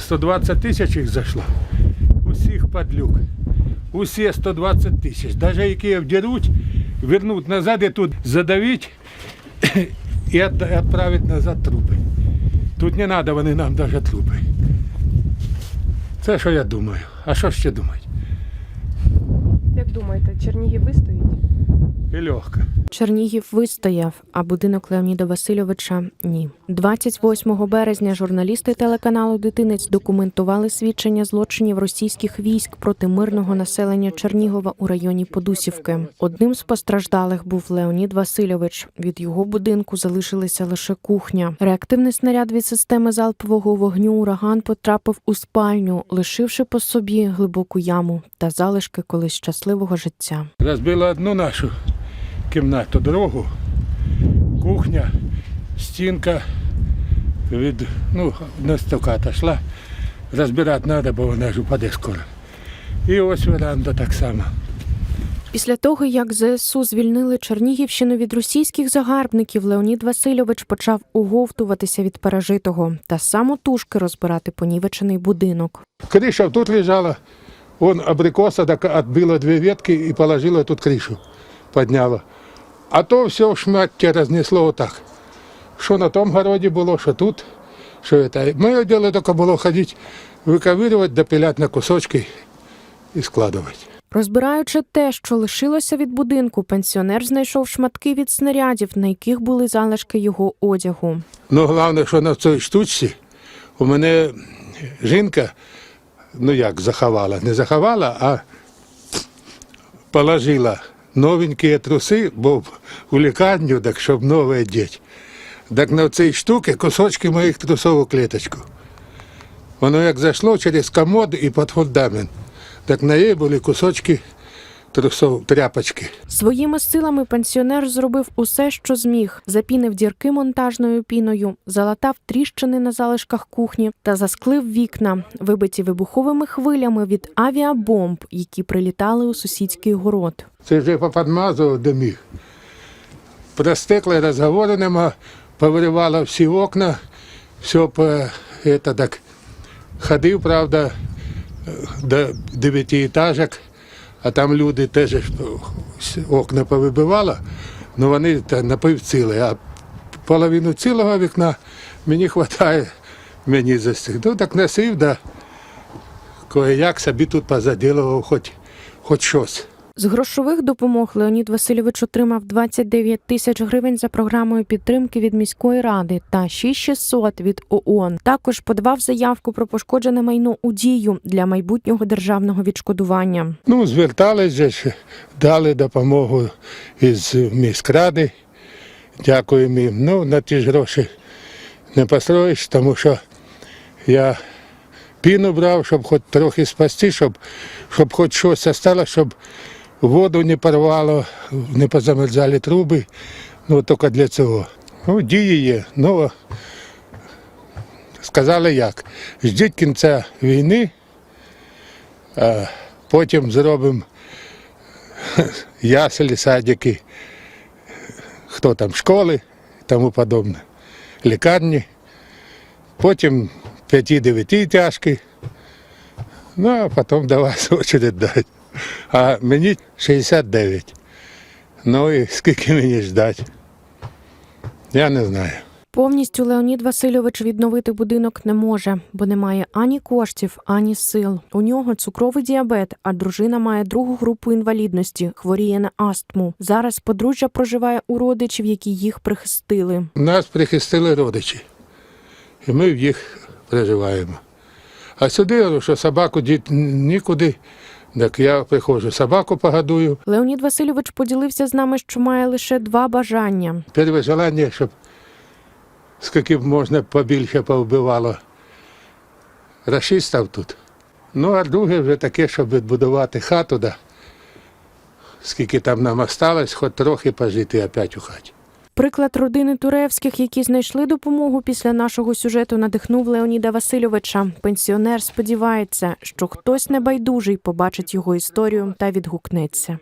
120 тисяч їх зайшло. Усіх падлюк. Усі 120 тисяч. Навіть які вдеруть, вернуть назад і тут задавить і від- відправити назад трупи. Тут не треба вони нам навіть трупи. Це що я думаю. А що ще думати? Як думаєте, Чернігів вистоїть? І легко. Чернігів вистояв, а будинок Леоніда Васильовича ні. 28 березня журналісти телеканалу Дитинець документували свідчення злочинів російських військ проти мирного населення Чернігова у районі Подусівки. Одним з постраждалих був Леонід Васильович. Від його будинку залишилася лише кухня. Реактивний снаряд від системи залпового вогню ураган потрапив у спальню, лишивши по собі глибоку яму та залишки колись щасливого життя. Розбила одну нашу кімнату, другу, кухня, стінка від, ну, одна стука отошла. Розбирати треба, бо вона ж упаде скоро. І ось веранда так само. Після того, як ЗСУ звільнили Чернігівщину від російських загарбників, Леонід Васильович почав оговтуватися від пережитого та самотужки розбирати понівечений будинок. Криша тут лежала, он абрикоса так отбила две ветки и положила тут крышу, подняла. А то все в шматке разнесло вот так. Що на тому городі було, що тут, що это. Моє діло тільки було ходити, виковирювати, допиляти на кусочки і складувати. Розбираючи те, що лишилося від будинку, пенсіонер знайшов шматки від снарядів, на яких були залишки його одягу. Ну, головне, що на цій штучці у мене жінка, ну як заховала, не заховала, а положила новенькі труси, бо в лікарню, так щоб нове одіти. Так на цій штуці кусочки моїх трусов у клеточку. Воно як зайшло через комод і під фундамент. Так на їй були кусочки трусов, тряпочки. Своїми силами пенсіонер зробив усе, що зміг. Запінив дірки монтажною піною, залатав тріщини на залишках кухні та засклив вікна, вибиті вибуховими хвилями від авіабомб, які прилітали у сусідський город. Це вже поподмазував де міг. Про стекла розговору нема, повиривала всі окна, все по, это, так, ходив, правда, до дев'ятиэтажок, а там люди теж окна повибивали, але вони ціле, а половину цілого вікна мені вистачає, мені застиг. Ну так носив, да, кое-як собі тут позаділував хоч, хоч щось. З грошових допомог Леонід Васильович отримав 29 тисяч гривень за програмою підтримки від міської ради та 6600 від ООН. Також подавав заявку про пошкоджене майно у дію для майбутнього державного відшкодування. Ну, ж, дали допомогу із міськради. Дякуємо їм. Ну, на ті ж гроші не построїш, тому що я піну брав, щоб хоч трохи спасти, щоб, щоб хоч щось осталось, щоб воду не порвало, не позамерзали труби. Ну, тільки для цього. Ну, дії є. Ну, сказали як. Ждіть кінця війни, а потім зробимо яселі, садики, хто там, школи і тому подобне, лікарні, потім 5-9 тяжкі, ну а потім до вас очередь дати. А мені 69. Ну і скільки мені ждати? Я не знаю. Повністю Леонід Васильович відновити будинок не може, бо немає ані коштів, ані сил. У нього цукровий діабет, а дружина має другу групу інвалідності, хворіє на астму. Зараз подружжя проживає у родичів, які їх прихистили. Нас прихистили родичі, і ми в їх проживаємо. А сюди, що собаку діти нікуди, так я приходжу, собаку погодую. Леонід Васильович поділився з нами, що має лише два бажання. Перше бажання, щоб скільки б можна побільше повбивало расистів тут. Ну, а друге вже таке, щоб відбудувати хату, да. скільки там нам осталось, хоч трохи пожити опять у хаті. Приклад родини Туревських, які знайшли допомогу після нашого сюжету, надихнув Леоніда Васильовича. Пенсіонер сподівається, що хтось небайдужий побачить його історію та відгукнеться.